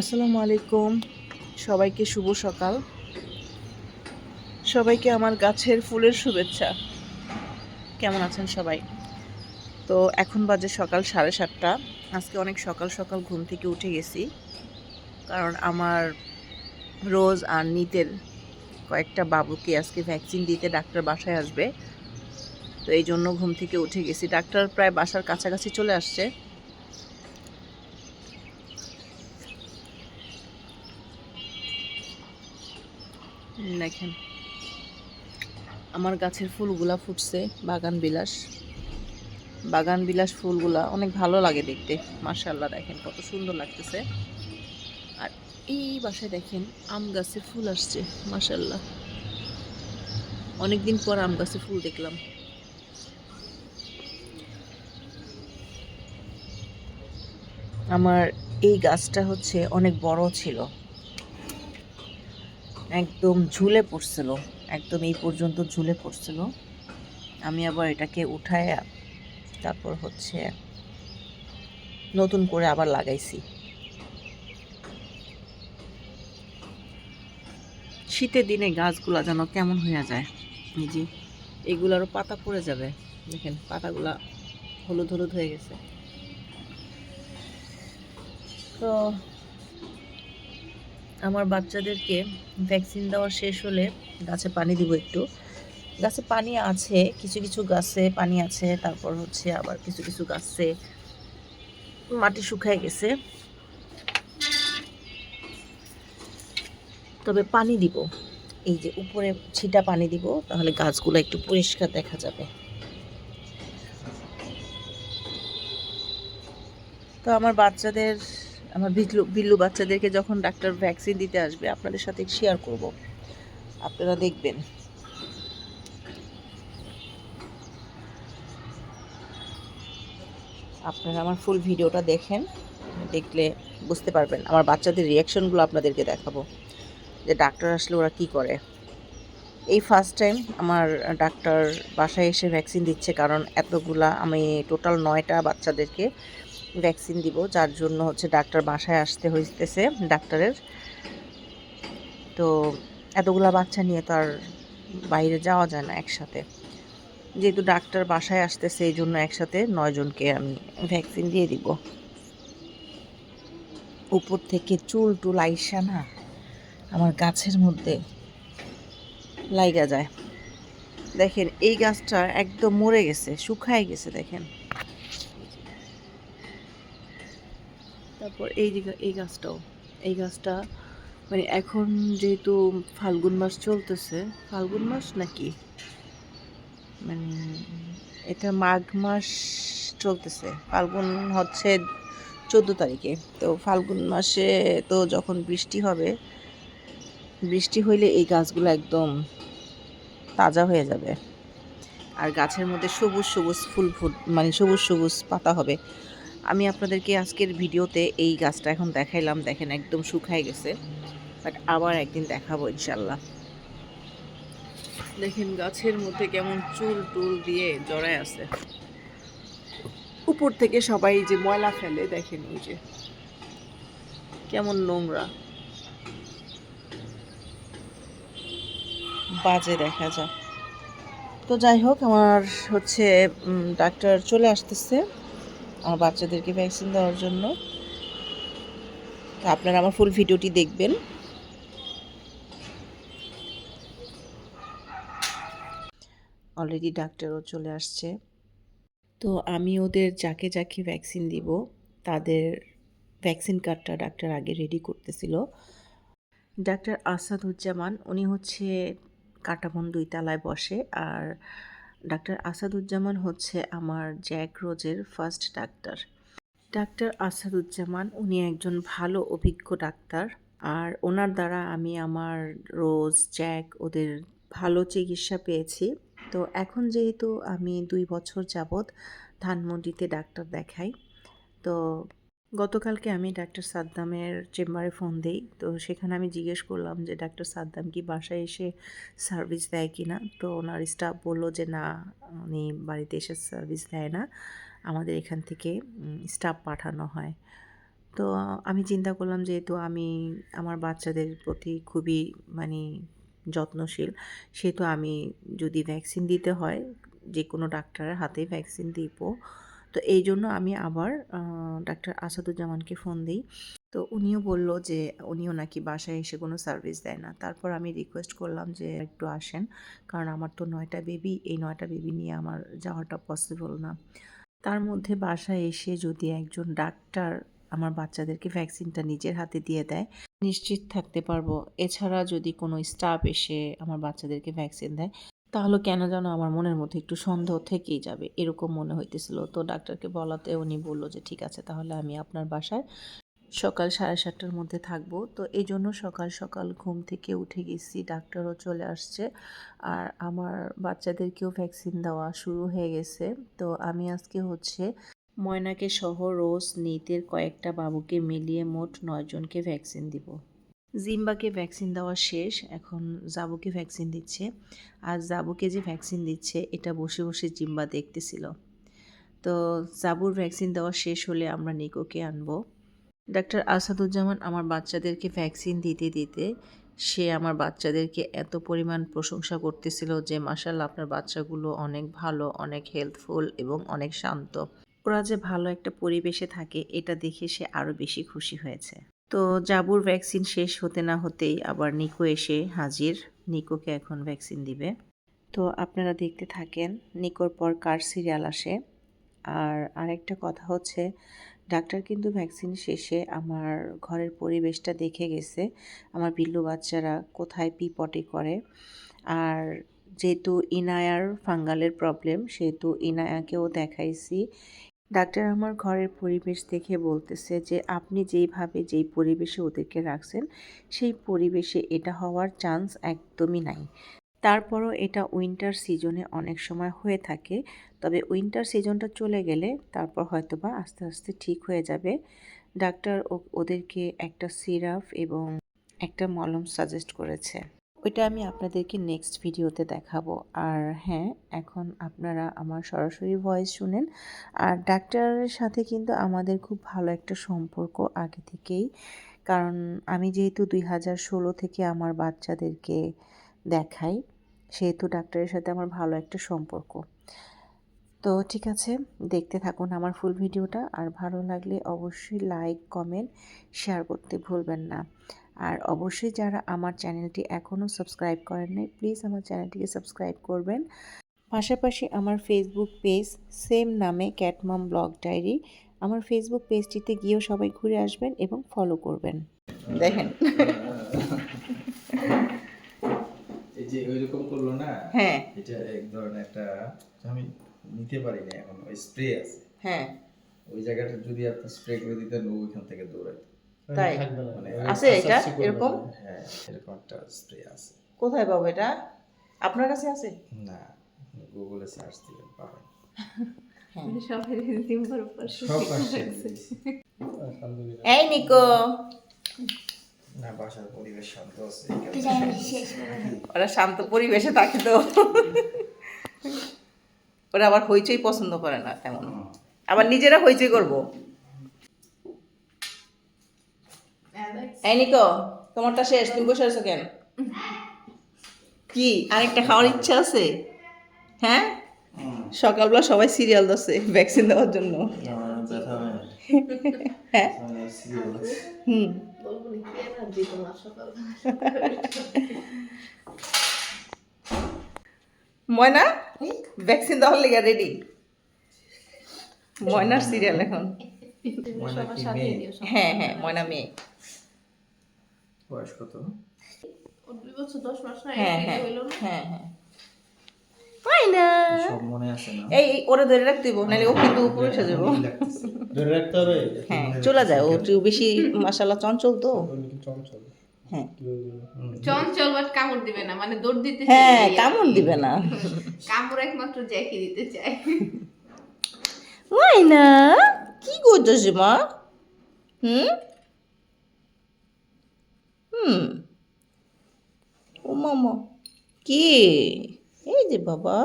আসসালামু আলাইকুম। সবাইকে শুভ সকাল। সবাইকে আমার গাছের ফুলের শুভেচ্ছা। কেমন আছেন সবাই? তো এখন বাজে সকাল সাড়ে সাতটা। আজকে অনেক সকাল সকাল ঘুম থেকে উঠে গেছি। কারণ আমার রোজ আর নিতের কয়েকটা বাবুকে আজকে ভ্যাকসিন দিতে ডাক্তার বাসায় আসবে। তো এই জন্য ঘুম থেকে উঠে গেছি। ডাক্তার প্রায় বাসার কাছাকাছি চলে আসছে। দেখেন। আমার গাছের ফুলগুলা ফুটছে, বাগান বিলাস। বাগান বিলাস ফুলগুলা অনেক ভালো লাগে দেখতে মার্শাল্লাহ দেখেন কত সুন্দর লাগতেছে। আর এই বাসায় দেখেন আম গাছে ফুল আসছে মার্শাল্লাহ অনেকদিন পর আম গাছে ফুল দেখলাম। আমার এই গাছটা হচ্ছে অনেক বড় ছিল। একদম ঝুলে পড়ছিল, একদম এই পর্যন্ত ঝুলে পড়ছিল। আমি আবার এটাকে উঠায়, তারপর হচ্ছে নতুন করে আবার লাগাইছি। শীতের দিনে গাছগুলা যেন কেমন হয়ে যায়, এই যে এগুলারও পাতা পড়ে যাবে। দেখেন, পাতাগুলা হলুদ হলুদ হয়ে গেছে। তো আমার বাচ্চাদেরকে ভ্যাকসিন দেওয়া শেষ হলে গাছে পানি দিব একটু। গাছে পানি আছে, কিছু কিছু গাছে পানি আছে, তারপর হচ্ছে আবার কিছু কিছু গাছে মাটি শুকায় গেছে। তবে পানি দিব। এই যে উপরে ছিটা পানি দিব, তাহলে গাছগুলো একটু পরিষ্কার দেখা যাবে। তো আমার বাচ্চাদের আমার বিল্লু বিল্লু বাচ্চাদেরকে যখন ডাক্তার ভ্যাকসিন দিতে আসবে, আপনাদের সাথে শেয়ার করব। আপনারা দেখবেন। আপনারা আমার ফুল ভিডিওটা দেখেন, দেখলে বুঝতে পারবেন। আমার বাচ্চাদের রিয়াকশনগুলো আপনাদেরকে দেখাবো। যে ডাক্তার আসলে ওরা কি করে। এই ফার্স্ট টাইম আমার ডাক্তার বাসায় এসে ভ্যাকসিন দিচ্ছে, কারণ এতগুলা, আমি টোটাল নয়টা বাচ্চাদেরকে ভ্যাকসিন দিব, যার জন্য হচ্ছে ডাক্তার বাসায় আসতে হইতেছে ডাক্তারের। তো এতগুলা বাচ্চা নিয়ে তো আর বাইরে যাওয়া যায় না একসাথে। যেহেতু ডাক্তার বাসায় আসতেছে, এই জন্য একসাথে নয়জনকে আমি ভ্যাকসিন দিয়ে দিব। উপর থেকে চুল টুল আইসা না, আমার গাছের মধ্যে লাইগা যায়। দেখেন, এই গাছটা একদম মরে গেছে, শুকায় গেছে, দেখেন। তারপর এই যে এই গাছটাও। এই গাছটা মানে এখন যেহেতু ফাল্গুন মাস চলতেছে, ফাল্গুন মাস নাকি? মানে এটা মাঘ মাস চলতেছে। ফাল্গুন হচ্ছে চোদ্দ তারিখে। তো ফাল্গুন মাসে তো যখন বৃষ্টি হবে, বৃষ্টি হইলে এই গাছগুলো একদম তাজা হয়ে যাবে। আর গাছের মধ্যে সবুজ সবুজ ফুল ফুট মানে সবুজ সবুজ পাতা হবে। আমি আপনাদেরকে আজকের ভিডিওতে এই গাছটা এখন দেখাইলাম। দেখেন, একদম শুকায় গেছে। বাট আবার একদিন দেখাবো ইনশাল্লাহ দেখেন, গাছের মধ্যে কেমন চুল টুল দিয়ে জড়ায় আছে। উপর থেকে সবাই যে ময়লা ফেলে, দেখেন ওই যে। কেমন নোংরা। বাজে দেখা যায় তো যাই হোক, আমার হচ্ছে ডাক্তার চলে আসতেছে। আমার বাচ্চাদেরকে ভ্যাকসিন দেওয়ার জন্য। আপনারা আমার ফুল ভিডিওটি দেখবেন। অলরেডি ডাক্তারও চলে আসছে। তো আমি ওদের যাকে যাকে ভ্যাকসিন দিব, তাদের ভ্যাকসিন কার্ডটা ডাক্তার আগে রেডি করতেছিল। ডাক্তার আসাদুজ্জামান, উনি হচ্ছে কাটাবন দুই তালায় বসে। আর ডাক্তার আসাদুজ্জামান হচ্ছে আমার জ্যাক রোজের ফার্স্ট ডাক্তার। ডাক্তার আসাদুজ্জামান, উনি একজন ভালো, অভিজ্ঞ ডাক্তার। আর ওনার দ্বারা আমি আমার রোজ, জ্যাক ওদের ভালো চিকিৎসা পেয়েছি। তো এখন যেহেতু আমি দুই বছর যাবৎ ধানমন্ডিতে ডাক্তার দেখাই, তো গতকালকে আমি ডাক্তার সাদ্দামের চেম্বারে ফোন দিই, তো সেখানে আমি জিজ্ঞেস করলাম যে, ডাক্তার সাদ্দাম কি বাসায় এসে সার্ভিস দেয় কি না? তো ওনার স্টাফ বলল যে, না, উনি বাড়িতে এসে সার্ভিস দেয় না। আমাদের এখান থেকে স্টাফ পাঠানো হয়। তো আমি চিন্তা করলাম যেহেতু আমি, আমার বাচ্চাদের প্রতি খুবই মানে যত্নশীল, সেহেতু আমি যদি ভ্যাকসিন দিতে হয়, যে কোনো ডাক্তারের হাতে ভ্যাকসিন দিব। তো এই জন্য আমি আবার ডাক্তার আসাদুজ্জামানকে ফোন দিই। তো উনিও বলল যে, উনিও নাকি বাসায় এসে কোনো সার্ভিস দেয় না। তারপর আমি রিকোয়েস্ট করলাম যে, একটু আসেন। কারণ আমার তো নয়টা বেবি এই নয়টা বেবি নিয়ে আমার যাওয়াটা পসিবল না। তার মধ্যে বাসায় এসে যদি একজন ডাক্তার আমার বাচ্চাদেরকে ভ্যাকসিনটা নিজের হাতে দিয়ে দেয়, নিশ্চিত থাকতে পারব। এছাড়া যদি কোনো স্টাফ এসে আমার বাচ্চাদেরকে ভ্যাকসিন দেয় তাহলে কেন যেন আমার মনের মধ্যে একটু সন্দেহ থেকেই যাবে? এরকম মনে হইতেছিল। তো ডাক্তারকে বলাতে উনি বলল যে, ঠিক আছে, তাহলে আমি আপনার বাসায় সকাল সাড়ে সাতটার মধ্যে থাকব। তো এই জন্য সকাল সকাল ঘুম থেকে উঠে গেছি, ডাক্তারও চলে আসছে। আর আমার বাচ্চাদেরকেও ভ্যাকসিন দেওয়া শুরু হয়ে গেছে। তো আমি আজকে হচ্ছে ময়নাকে সহ রোজ নিতের কয়েকটা বাবুকে মিলিয়ে মোট নয়জনকে ভ্যাকসিন দিব। জিম্বাকে ভ্যাকসিন দেওয়া শেষ, এখন জাবুকে ভ্যাকসিন দিচ্ছে। আর জাবুকে যে ভ্যাকসিন দিচ্ছে, এটা বসে বসে জিম্বা দেখতেছিল। তো জাবুর ভ্যাকসিন দেওয়া শেষ হলে আমরা নিকোকে আনব। ডাক্তার আসাদুজ্জামান, আমার বাচ্চাদেরকে ভ্যাকসিন দিতে দিতে সে আমার বাচ্চাদেরকে এত পরিমাণ প্রশংসা করতেছিল যে মাসাল্লাহ আপনার বাচ্চাগুলো অনেক ভালো, অনেক হেলথফুল এবং অনেক শান্ত। ওরা যে ভালো একটা পরিবেশে থাকে, এটা দেখে সে আরও বেশি খুশি হয়েছে। তো জাবুর ভ্যাকসিন শেষ হতে না হতেই আবার নিকো এসে হাজির। নিকোকে এখন ভ্যাকসিন দিবে। তো আপনারা দেখতে থাকেন, নিকোর পর কার সিরিয়াল আসে। আর আরেকটা কথা হচ্ছে, ডাক্তার কিন্তু ভ্যাকসিন শেষে আমার ঘরের পরিবেশটা দেখে গেছে। আমার বিল্লু বাচ্চারা কোথায় পিপটি করে। আর যেহেতু ইনায়ার ফাঙ্গালের প্রবলেম, সেহেতু ইনায়াকেও দেখাইছি। ডাক্তার আমার ঘরের পরিবেশ দেখে বলতেছে যে, আপনি যেইভাবে যেই পরিবেশে ওদেরকে রাখছেন, সেই পরিবেশে এটা হওয়ার চান্স একদমই নাই। তারপরও এটা উইন্টার সিজনে অনেক সময় হয়ে থাকে। তবে উইন্টার সিজনটা চলে গেলে তারপর হয়তো বা আস্তে আস্তে ঠিক হয়ে যাবে। ডাক্তার ওদেরকে একটা সিরাপ এবং একটা মলম সাজেস্ট করেছে। ওইটা আমি আপনাদেরকে নেক্সট ভিডিওতে দেখাবো। আর হ্যাঁ এখন আপনারা আমার সরাসরি ভয়েস শুনেন। আর ডাক্তারের সাথে কিন্তু আমাদের খুব ভালো একটা সম্পর্ক আগে থেকেই। কারণ আমি যেহেতু দুই হাজার ষোলো থেকে আমার বাচ্চাদেরকে দেখাই, সেহেতু ডাক্তারের সাথে আমার ভালো একটা সম্পর্ক। তো ঠিক আছে, দেখতে থাকুন আমার ফুল ভিডিওটা আর ভালো লাগলে অবশ্যই লাইক কমেন্ট শেয়ার করতে ভুলবেন না। আর অবশ্যই যারা আমার চ্যানেলটি এখনও সাবস্ক্রাইব করেন নাই প্লিজ আমার চ্যানেলটিকে সাবস্ক্রাইব করবেন। পাশাপাশি আমার ফেসবুক পেজ সেম নামে ক্যাটমাম ব্লগ ডায়েরি আমার ফেসবুক পেজটিতে গিয়েও সবাই ঘুরে আসবেন এবং ফলো করবেন। দেখেন। এই যে ওইরকম করল না হ্যাঁ। এটা এক ধরনের একটা আমি নিতে পারি না এখন ওই স্প্রে আছে। হ্যাঁ। ওই জায়গাটা যদি আপনি স্প্রে করে দিতেন ওইখান থেকে দৌড়াইতো। তাই? মানে আছে এটা? এরকম? হ্যাঁ এরকম একটা স্প্রে আছে। কোথায় পাবো এটা? আপনার কাছে আছে? না গুগলে সার্চ দিবেন পাবেন। পাশে এই নিকো। না বাসার পরিবেশ শান্ত আছে। ওরা শান্ত পরিবেশে থাকে তো। ওরা আবার হইচই পছন্দ করে না তেমন। আবার নিজেরা হইচই করব। এই নিকো তোমারটা শেষ তুমি বসে আছো কেন? কি আরেকটা খাওয়ার ইচ্ছা আছে? হ্যাঁ? সকালবেলা সবাই সিরিয়াল দছে ভ্যাকসিন দেওয়ার জন্য। হয়? হুম। ময়না? ভ্যাকসিন দেওয়ার লেগে রেডি ময়নার সিরিয়াল এখন। হ্যাঁ হ্যাঁ ময়না মেয়ে। বয়স কত? দুই বছর দশ মাস না হ্যাঁ এই হ্যাঁ হ্যাঁ হ্যাঁ। সব মনে না। এই ওরা ধরে রাখতে দিব নাহলে ও কিন্তু উপরে উঠে যাব ধরে রাখতে হবে হ্যাঁ চলে যায় ও একটু বেশি চঞ্চল তো। কি চঞ্চল। হ্যাঁ। চঞ্চল বাট কামড় দিবে না মানে দৌড় দিতে হ্যাঁ। কেমন দিবে না। কামড় একমাত্র জ্যাকি দিতে চায়। ময়না কি করছিস মা? হুম? হুম। ও মামা কে? এই যে বাবা।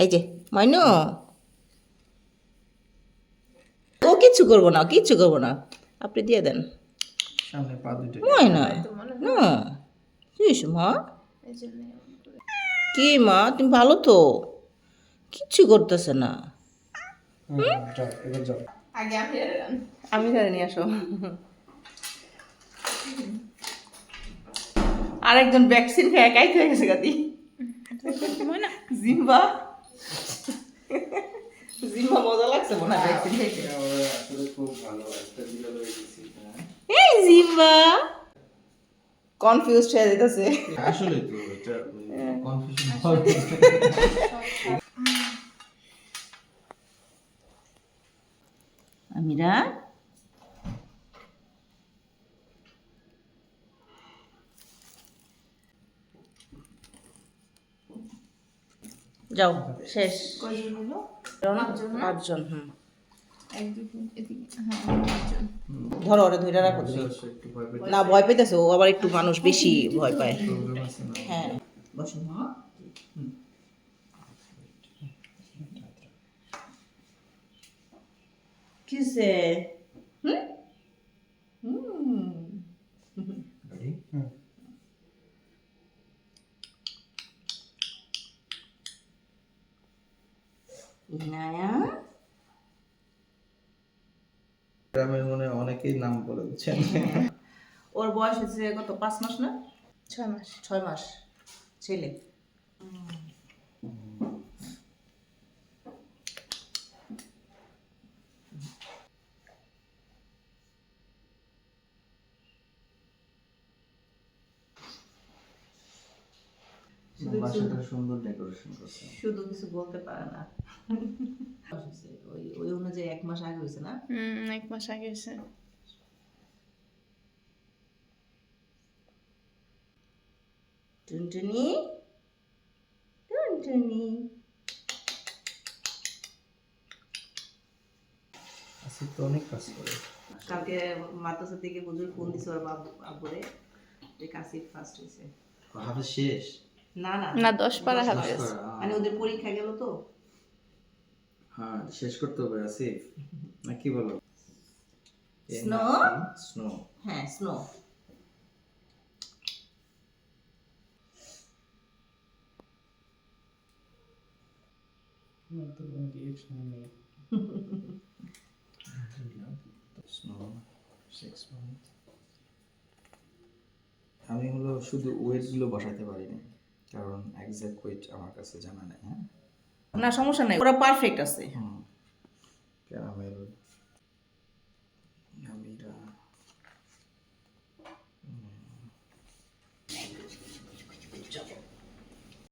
এই যে মাইনু। ও কিচ্ছু করব না কিচ্ছু করব না। আপনি দিয়ে দেন। সামনে পা দুটো ময়না না। মা। কি মা? তুমি ভালো তো? কিচ্ছু করতেছে না। যাও আগে আমি। আমি ধরে নিয়ে আসো। আরেকজন ভ্যাকসিন খেয়ে একাই হয়ে গেছে গাদি জিম্বা। জিম্বা মজা লাগছে মনে হয় ভ্যাকসিন খেয়েছে হয়ে হ্যাঁ। এই জিম্বা। কনফিউজ হয়ে যেতেছে। আসলে তো এটা কনফিউশন আমিরা যাও শেষ। কয়জন হলো? পাঁচজন হুম। এক দুই তিন এদিকে হ্যাঁ ধরো ওরে ধরে রাখো না ভয় পেতেছে ও আবার একটু মানুষ বেশি ভয় পায়। হ্যাঁ। বসো মা। কিসে হুম? হুম। Ready? গ্রামের মনে হয় অনেকেই নাম বলে দিচ্ছেন। ওর বয়স হচ্ছে কত পাঁচ মাস না? ছয় মাস। ছয় মাস ছেলে। বাসাটা সুন্দর ডেকোরেশন করছে। শুধু কিছু বলতে পারে না। ওই ওই অনুযায়ী এক মাস আগে হয়েছে না? হুম এক মাস আগে এসে টুনটুনি টুনটুনি। আসিফ তো অনেক কাজ করে। কালকে মাদ্রাসা থেকে বুঝুর ফোন দিছে ওর বাবু আব্বুরে যে ফার্স্ট হয়েছে। হাফেজ শেষ? না না। না দশ পারা হাফেজ। মানে ওদের পরীক্ষা গেল তো? হ্যাঁ শেষ করতে হবে আসিফ। না কি বলো? Snow? স্নো হ্যাঁ স্নো স্নো আমি হলো শুধু ওয়েটগুলো বসাতে পারিনি কারণ এক্সাক্ট ওয়েট আমার কাছে জানা নেই হ্যাঁ? না সমস্যা নাই ওরা পারফেক্ট আছে।